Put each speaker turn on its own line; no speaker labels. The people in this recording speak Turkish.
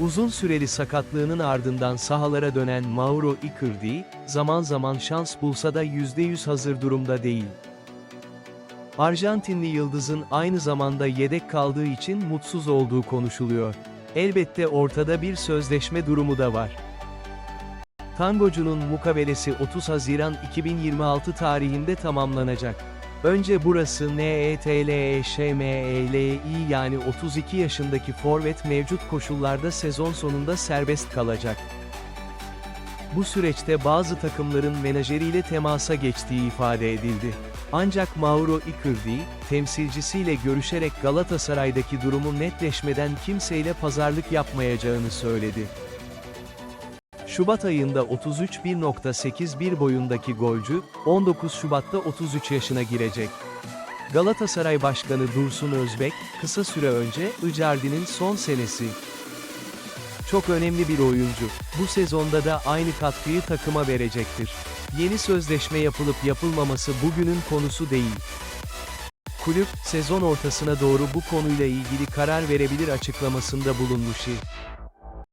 Uzun süreli sakatlığının ardından sahalara dönen Mauro Icardi, zaman zaman şans bulsa da %100 hazır durumda değil. Arjantinli yıldızın aynı zamanda yedek kaldığı için mutsuz olduğu konuşuluyor. Elbette ortada bir sözleşme durumu da var. Tangocunun mukavelesi 30 Haziran 2026 tarihinde tamamlanacak. Önce burası NETLEŞMELİ yani 32 yaşındaki forvet mevcut koşullarda sezon sonunda serbest kalacak. Bu süreçte bazı takımların menajeriyle temasa geçtiği ifade edildi. Ancak Mauro Icardi, temsilcisiyle görüşerek Galatasaray'daki durumu netleşmeden kimseyle pazarlık yapmayacağını söyledi. Şubat ayında 33,1.81 boyundaki golcü, 19 Şubat'ta 33 yaşına girecek. Galatasaray Başkanı Dursun Özbek, kısa süre önce, Icardi'nin son senesi. Çok önemli bir oyuncu. Bu sezonda da aynı katkıyı takıma verecektir. Yeni sözleşme yapılıp yapılmaması bugünün konusu değil. Kulüp, sezon ortasına doğru bu konuyla ilgili karar verebilir açıklamasında bulunmuştu.